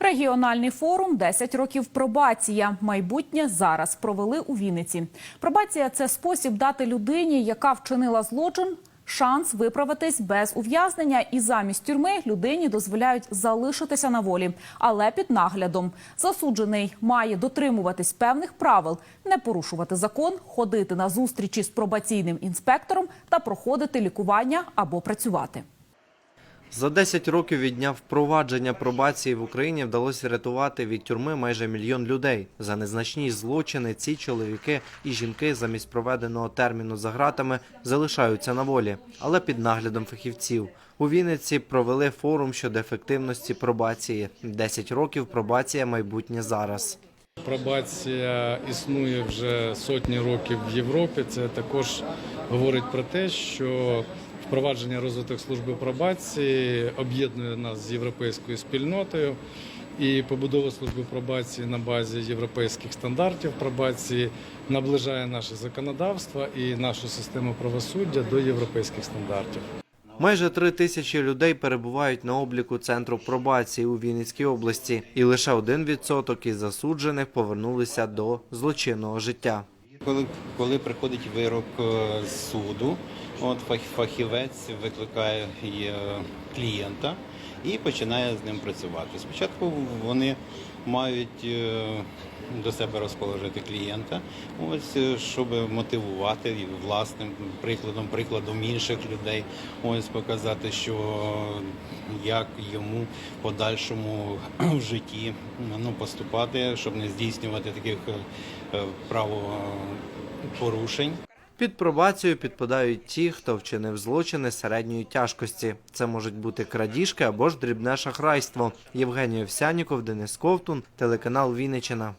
Регіональний форум «10 років пробація. Майбутнє зараз провели у Вінниці. Пробація це спосіб дати людині, яка вчинила злочин, шанс виправитись без ув'язнення, і замість тюрми людині дозволяють залишитися на волі, але під наглядом. Засуджений має дотримуватись певних правил, не порушувати закон, ходити на зустрічі з пробаційним інспектором та проходити лікування або працювати. За 10 років від дня впровадження пробації в Україні вдалося рятувати від тюрми майже мільйон людей. За незначні злочини ці чоловіки і жінки замість проведеного терміну за ґратами залишаються на волі, але під наглядом фахівців. У Вінниці провели форум щодо ефективності пробації. 10 років пробація майбутнє зараз. Пробація існує вже сотні років в Європі. Це також говорить про те, що впровадження розвиток служби пробації об'єднує нас з європейською спільнотою. І побудова служби пробації на базі європейських стандартів пробації наближає наше законодавство і нашу систему правосуддя до європейських стандартів. Майже три тисячі людей перебувають на обліку центру пробації у Вінницькій області, і лише один відсоток із засуджених повернулися до злочинного життя. Коли, коли приходить вирок е, суду, от фах- фахівець викликає е, клієнта і починає з ним працювати. Спочатку вони мають е, до себе розположити клієнта, ось е, щоб мотивувати і власним прикладом, прикладом інших людей, ось показати, що як йому подальшому в житті ну, поступати, щоб не здійснювати таких е, правопорушень. Під пробацію підпадають ті, хто вчинив злочини середньої тяжкості. Це можуть бути крадіжки або ж дрібне шахрайство. Євгеній Овсяніков, Денис Ковтун, телеканал Вінниччина.